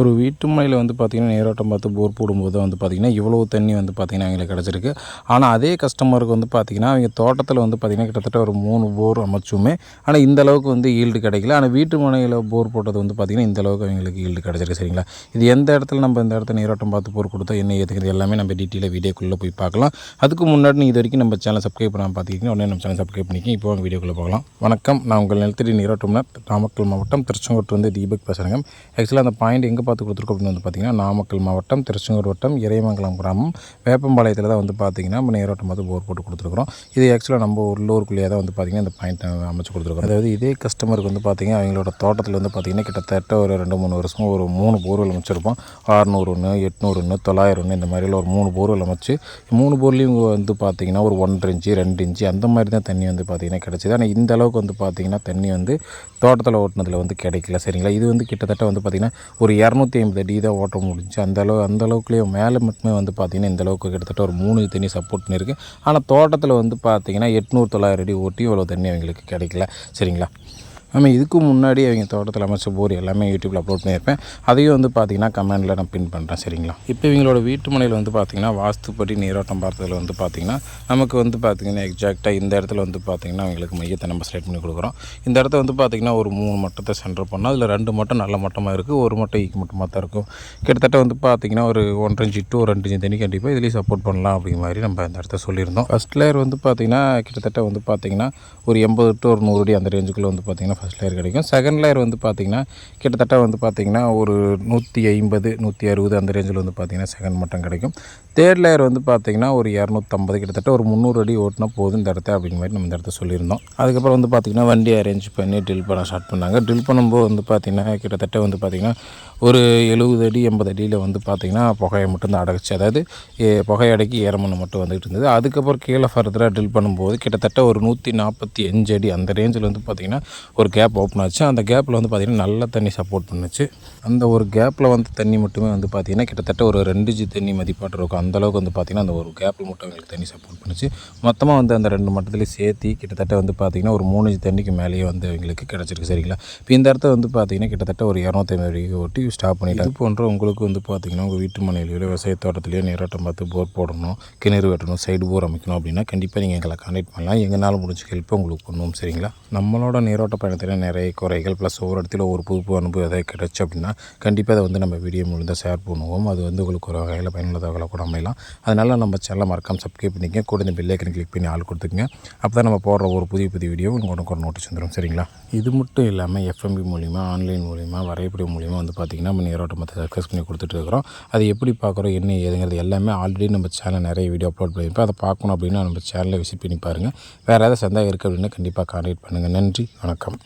ஒரு வீட்டு மனையில் வந்து பார்த்திங்கன்னா நேரோட்டம் பார்த்து போர் போடும்போது வந்து பார்த்திங்கன்னா இவ்வளோ தண்ணி வந்து பார்த்திங்கன்னா எங்களுக்கு கிடச்சிருக்கு. ஆனால் அதே கஸ்டமருக்கு வந்து பார்த்திங்கன்னா அவங்க தோட்டத்தில் வந்து பார்த்திங்கன்னா கிட்டத்தட்ட ஒரு மூணு போர் அமைச்சுமே. ஆனால் இந்த அளவுக்கு வந்து ஈல்டு கிடைக்கல. ஆனால் வீட்டு மனையில் போர் போட்டது வந்து பார்த்திங்கன்னா இந்த அளவுக்கு அவங்களுக்கு ஈல்டு கிடச்சிருக்கு சரிங்களா? இது எந்த இடத்துல நம்ம இந்த இடத்துல நீரோட்டம் பார்த்து போர் கொடுத்தா என்ன ஏற்றுக்கிறது எல்லாமே நம்ம டீட்டெயிலாக வீடியோக்குள்ளே போய் பார்க்கலாம். அதுக்கு முன்னாடி நீங்கள் இது வரைக்கும் நம்ம சேனல் சப்ஸ்கிரைப் பண்ணாமல் பார்த்துக்கிங்க உடனே நம்ம சேனல் சப்ஸ்கிரைப் பண்ணிக்கிங்க. இப்போ வீடியோக்குள்ளே போகலாம். வணக்கம். நான் உங்கள் நிலத்தடி நீரோட்டம்னா நாமக்கல் மாவட்டம் திருச்செங்கோட்டு வந்து தீபக் பேசுகிறேங்க ஆக்சுவலாக அந்த பாயிண்ட் எங்கே பார்த்து கொடுத்துருக்கோம் அப்படின்னு வந்து பார்த்திங்கன்னா நாமக்கல் மாவட்டம் திருச்செங்கோடு வட்டம் இறைமங்கலம் கிராமம் வேப்பம்பாளையத்தில் தான் வந்து பார்த்திங்கன்னா நம்ம நேரோட்டம் பார்த்து போர் போட்டு கொடுத்துருக்குறோம். இது ஆக்சுவலாக நம்ம உள்ளூருக்குள்ளேயே தான் வந்து பார்த்திங்கன்னா இந்த பாயிண்ட் அமைச்சு கொடுத்துருக்கோம் அதாவது இதே கஸ்டமருக்கு வந்து பார்த்திங்கன்னா அவங்களோட தோட்டத்தில் வந்து பார்த்திங்கன்னா கிட்டத்தட்ட ஒரு ரெண்டு மூணு வருஷமாக ஒரு மூணு போர்வெல் அமைச்சிருப்போம். ஆறுநூறு ஒன்று எட்நூறு ஒன்று தொள்ளாயிரம் ஒன்று இந்த மாதிரிலாம் ஒரு மூணு போர்வெல் அமைச்சு மூணு போர்லேயும் வந்து பார்த்திங்கன்னா ஒரு ஒன்றரை இன்ச்சு ரெண்டு இன்ச்சு அந்த மாதிரி தான் தண்ணி வந்து பார்த்திங்கன்னா கிடச்சிது. ஆனால் இந்த அளவுக்கு வந்து பார்த்திங்கன்னா தண்ணி வந்து தோட்டத்தில் ஓட்டினதில் வந்து கிடைக்கல. சரிங்களா? இது வந்து கிட்டத்தட்ட வந்து பார்த்திங்கன்னா ஒரு இரநூத்தி ஐம்பது அடி தான் ஓட்ட முடிஞ்சு அந்த அளவு அந்த மேலே மட்டுமே வந்து பார்த்திங்கன்னா இந்த அளவுக்கு கிட்டத்தட்ட ஒரு மூணு தண்ணி சப்போர்ட் இருக்குது ஆனால் தோட்டத்தில் வந்து பார்த்திங்கன்னா எட்நூறு தொள்ளாயிரம் அடி ஓட்டி இவ்வளோ தண்ணி அவங்களுக்கு கிடைக்கல. சரிங்களா? நம்ம இதுக்கு முன்னாடி அவங்க தோட்டத்தில் அமைச்ச போர் எல்லாமே யூடியூப்பில் அப்லோட் பண்ணியிருப்பேன் அதையும் வந்து பார்த்தீங்கன்னா கமெண்டில் நான் பின் பண்ணுறேன் சரிங்களா இப்போ இவங்களோட வீட்டு மனையில் வந்து பார்த்திங்கன்னா வாஸ்துப்படி நீரோட்டம் பார்த்ததில் வந்து பார்த்திங்கன்னா நமக்கு வந்து பார்த்திங்கன்னா எக்ஸாக்டாக இந்த இடத்துல வந்து பார்த்திங்கன்னா அவங்களுக்கு மையத்தை நம்ம செலக்ட் பண்ணி கொடுக்குறோம் இந்த இடத்த வந்து பார்த்திங்கன்னா ஒரு மூணு மட்டத்தை சென்டர் பண்ணோம் அதில் ரெண்டு மட்டம் நல்ல மட்டமாக இருக்குது ஒரு மட்டம் ஈக்கு மட்டமாக தான் இருக்கும் கிட்டத்தட்ட வந்து பார்த்திங்கன்னா ஒரு ஒன்றரை இன்ச்சு டு ஒரு ரெண்டு இன்ச்சு தண்ணி கண்டிப்பாக இதுலேயும் சப்போர்ட் பண்ணலாம் அப்படிங்கிற மாதிரி நம்ம இந்த இடத்த சொல்லியிருந்தோம் ஃபஸ்ட் லேயர் வந்து பார்த்திங்கன்னா கிட்டத்தட்ட வந்து பார்த்திங்கன்னா ஒரு எண்பது டு ஒரு நூறு அடி அந்த ரேஞ்சுக்குள்ளே வந்து பார்த்திங்கன்னா ஃபஸ்ட் லேயர் கிடைக்கும். செகண்ட் லேயர் வந்து பார்த்திங்கன்னா கிட்டத்தட்ட வந்து பார்த்திங்கன்னா ஒரு நூற்றி ஐம்பது நூற்றி அறுபது அந்த ரேஞ்சில் வந்து பார்த்திங்கன்னா செகண்ட் மட்டம் கிடைக்கும். தேர்ட் லேயர் வந்து பார்த்திங்கன்னா ஒரு இரநூத்தம்பது கிட்டத்தட்ட ஒரு முந்நூறு அடி ஓட்டினா போதும் இந்த இடத்த அப்படிங்கிற மாதிரி நம்ம இந்த இடத்த சொல்லியிருந்தோம். அதுக்கப்புறம் வந்து பார்த்திங்கன்னா வண்டி அரேஞ்ச் பண்ணி ட்ரில் பண்ண ஸ்டார்ட் பண்ணாங்க. ட்ரில் பண்ணும்போது வந்து பார்த்திங்கன்னா கிட்டத்தட்ட வந்து பார்த்திங்கன்னா ஒரு எழுபது அடி எண்பது அடியில் வந்து பார்த்திங்கன்னா புகையை மட்டும் தான் அடக்குச்சு அதாவது புகையடைக்கு ஏரமணம் ஏரமண்ணு மட்டும் வந்துகிட்டு இருந்தது. அதுக்கப்புறம் கீழே ஃபர்தராக ட்ரில் பண்ணும்போது கிட்டத்தட்ட ஒரு நூற்றி நாற்பத்தி அஞ்சு அடி அந்த ரேஞ்சில் வந்து பார்த்திங்கன்னா ஒரு கேப் ஓப்பன் ஆச்சு. அந்த கேப்பில் வந்து பார்த்திங்கன்னா நல்ல தண்ணி சப்போர்ட் பண்ணுச்சு. அந்த ஒரு கேப்பில் வந்து தண்ணி மட்டுமே வந்து பார்த்திங்கன்னா கிட்டத்தட்ட ஒரு ரெண்டு ஜி தண்ணி மதிப்பாட்டு இருக்கும். அந்தளவுக்கு வந்து பார்த்திங்கன்னா அந்த ஒரு கேப்பில் மட்டும் எங்களுக்கு தண்ணி சப்போர்ட் பண்ணுச்சு. மொத்தமாக வந்து அந்த ரெண்டு மட்டத்துலேயும் சேர்த்து கிட்டத்தட்ட வந்து பார்த்திங்கன்னா ஒரு மூணு ஜி தண்ணிக்கு மேலேயே வந்து எங்களுக்கு கிடச்சிருக்கு. சரிங்களா? இப்போ இந்த இடத்த வந்து பார்த்திங்கன்னா கிட்டத்தட்ட ஒரு இரநூத்தி வரைக்கும் ஓட்டி ஸ்டாப் பண்ணிட்டு இது போன்ற உங்களுக்கு வந்து பார்த்திங்கன்னா உங்கள் வீட்டு மனையிலையோ விவசாய தோட்டத்திலேயோ நேரோட்டம் பார்த்து போர் போடணும் கிணறு வெட்டணும் சைடு போர் அமைக்கணும் அப்படின்னா கண்டிப்பாக நீங்கள் எங்களை கான்டாக்ட் பண்ணலாம். எங்களால் முடிஞ்ச ஹெல்ப் உங்களுக்கு பண்ணுவோம். சரிங்களா? நம்மளோட நீரோட்ட பயணத்தில் நிறைய குறைகள் ப்ளஸ் ஒவ்வொரு இடத்துல ஒரு புது புது அனுபவம் எதாவது கிடச்சி அப்படின்னா கண்டிப்பாக அதை வந்து நம்ம வீடியோ மூலம் ஷேர் பண்ணுவோம். அது வந்து உங்களுக்கு ஒரு வகையில் பயனுள்ளதாக கூட அமையலாம். அதனால் நம்ம சேனலை மறக்காமல் சப்ஸ்கிரைப் பண்ணிக்கங்க. கூட இந்த பெல்லைக்கன் கிளிக் பண்ணி ஆள் கொடுத்துக்குங்க. அப்போ தான் நம்ம போடுற ஒரு புதிய புதிய வீடியோ உங்களுக்கு உடனே நோட்டீஸ் வந்துடும் சரிங்களா? இது மட்டும் இல்லாமல் எஃப்எம்பி மூலிமா ஆன்லைன் மூலிமா வரைபடி மூலிமா வந்து பார்த்திங்கன்னா நம்ம நேரோட்ட மற்ற சக்ஸஸ் பண்ணி கொடுத்துட்ருக்குறோம் அது எப்படி பார்க்குறோம் என்ன ஏதுங்கிறது எல்லாமே ஆல்ரெடி நம்ம சேனல் நிறைய வீடியோ அப்லோட் பண்ணியிருப்போம். அதை பார்க்கணும் அப்படின்னா நம்ம சேனலை விசிட் பண்ணி பாருங்கள் வேறு ஏதாவது சந்தேகம் இருக்குது அப்படின்னா கண்டிப்பாக கான்டாக்ட் பண்ணுங்கள் நன்றி வணக்கம்.